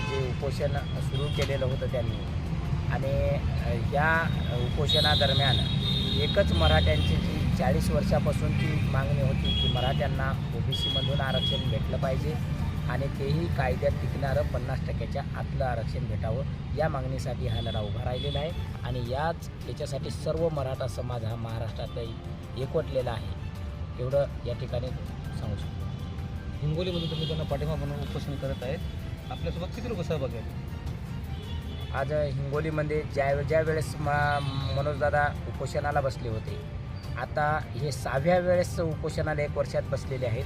जे उपोषण सुरू केलेलं होतं त्यांनी. आणि या उपोषणादरम्यान एकच मराठ्यांची जी चाळीस वर्षापासूनची मागणी होती की मराठ्यांना ओबीसीमधून आरक्षण भेटलं पाहिजे आणि तेही कायद्यात टिकणारं पन्नास टक्क्याच्या आतलं आरक्षण भेटावं या मागणीसाठी हा लढा उभा राहिलेला आहे. आणि याच याच्यासाठी सर्व मराठा समाज हा महाराष्ट्रातही एकवटलेला आहे. एवढं या ठिकाणी सांगू शकतो. हिंगोलीमध्ये तुम्ही त्यांना पाठिंबा म्हणून उपोषण करत आहेत. आपल्यासोबत किती लोक सहभागी आहेत? आज हिंगोलीमध्ये ज्या ज्या वेळेस मा मनोजदादा उपोषणाला बसले होते आता हे सहाव्या वेळेस उपोषणाला एक वर्षात बसलेले आहेत.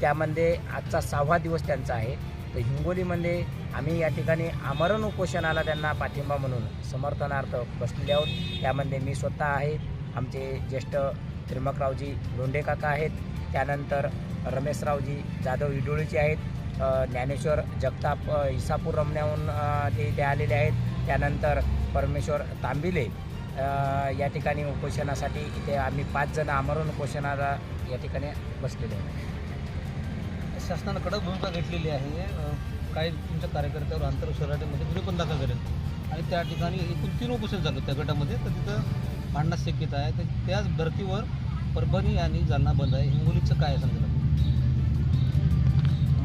त्यामध्ये आजचा सहावा दिवस त्यांचा आहे. तर हिंगोलीमध्ये आम्ही या ठिकाणी आमरण उपोषणाला त्यांना पाठिंबा म्हणून समर्थनार्थ बसलेले आहोत. त्यामध्ये मी स्वतः आहे. आमचे ज्येष्ठ त्रिमकरावजी लोंढे काका आहेत. त्यानंतर रमेशरावजी जाधव इडोळीचे आहेत. ज्ञानेश्वर जगताप इसापूर रमण्याहून ते इथे आलेले आहेत. त्यानंतर परमेश्वर तांबिले या ठिकाणी उपोषणासाठी इथे आम्ही पाच जण आमरण उपोषणाला या ठिकाणी बसलेले आहेत. शासनानं कडक भूमिका घेतलेली आहे. काही तुमच्या कार्यकर्त्यावर आंतर शहरामध्ये गुन्हे पण दाखल करेल आणि त्या ठिकाणी एकूण तीन उपोषण झालं त्या गटामध्ये. तर तिथं भांडणास शक्यता आहे. तर त्याच धर्तीवर परभणी आणि जालना बंद आहे. हिंगोलीचं काय सांगितलं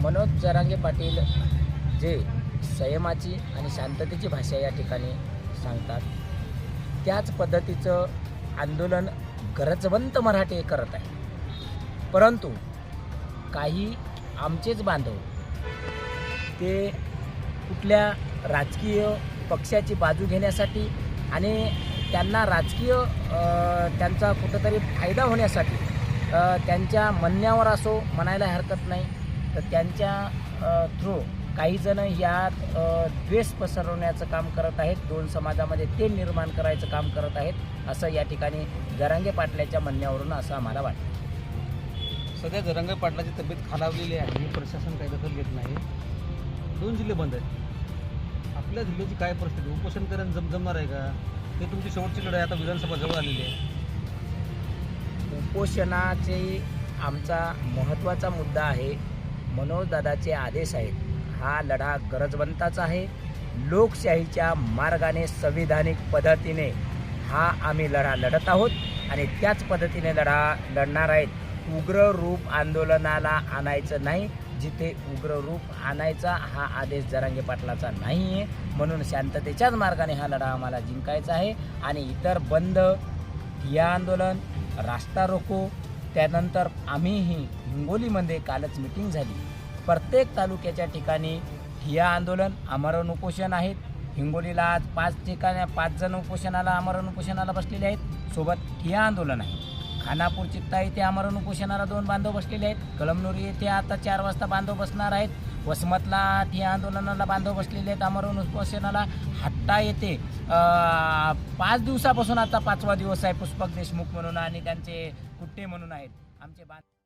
मनोज जरांगे पाटील जे संयमाची आणि शांततेची भाषा या ठिकाणी सांगतात. त्याच पद्धतीचं आंदोलन गरजवंत मराठे करत आहे. परंतु काही आमचेच बांधव ते कुठल्या राजकीय पक्षाची बाजू घेण्यासाठी आणि त्यांना राजकीय त्यांचा कुठंतरी फायदा होण्यासाठी त्यांच्या म्हणण्यावर असो म्हणायला हरकत नाही. तर त्यांच्या थ्रू काही जण यात द्वेष पसरवण्याचं काम करत आहेत. दोन समाजामध्ये ते निर्माण करायचं काम करत आहेत. असं या ठिकाणी जरांगे पाटलाच्या म्हणण्यावरून असं आम्हाला वाटतं. सध्या जरंगे पाटलाची तब्येत खालावलेली आहे. प्रशासन काही दखल घेत नाही. दोन जिल्हे बंद आहेत. आपल्या जिल्ह्याची काय परिस्थिती? उपोषण करणं जम जमणार आहे का? हे तुमची शेवटची लढाई आता विधानसभा जवळ आलेली आहे. उपोषणाचे आमचा महत्त्वाचा मुद्दा आहे. मनोजदादाचे आदेश आहेत. हा लढा गरजवंताचा आहे. लोकशाहीच्या मार्गाने संविधानिक पद्धतीने हा आम्ही लढा लढत आहोत आणि त्याच पद्धतीने लढा लढणार आहेत. उग्र रूप आंदोलनाला आणायचं नाही. जिथे उग्र रूप आणायचा हा आदेश जरांगे पाटलाचा नाही आहे म्हणून शांततेच्याच मार्गाने हा लढा आम्हाला जिंकायचा आहे. आणि इतर बंद ठिया आंदोलन रास्ता रोको त्यानंतर आम्हीही हिंगोलीमध्ये कालच मिटिंग झाली. प्रत्येक तालुक्याच्या ठिकाणी ठिया आंदोलन आमरण उपोषण आहेत. हिंगोलीला आज पाच ठिकाणी पाच जण उपोषणाला आमरण उपोषणाला बसलेले आहेत. सोबत ठिया आंदोलन आहे. खानापूर चित्ता येथे आमरण उपोषणाला दोन बांधव बसलेले आहेत. कळमनुरी येथे आता चार वाजता बांधव बसणार आहेत. वसमतला ठिया आंदोलनाला बांधव बसलेले आहेत आमरण उपोषणाला. हट्टा येथे पाच दिवसापासून आता पाचवा दिवस आहे पुष्पक देशमुख म्हणून आणि त्यांचे कुट्टे म्हणून आहेत. आमचे बांधव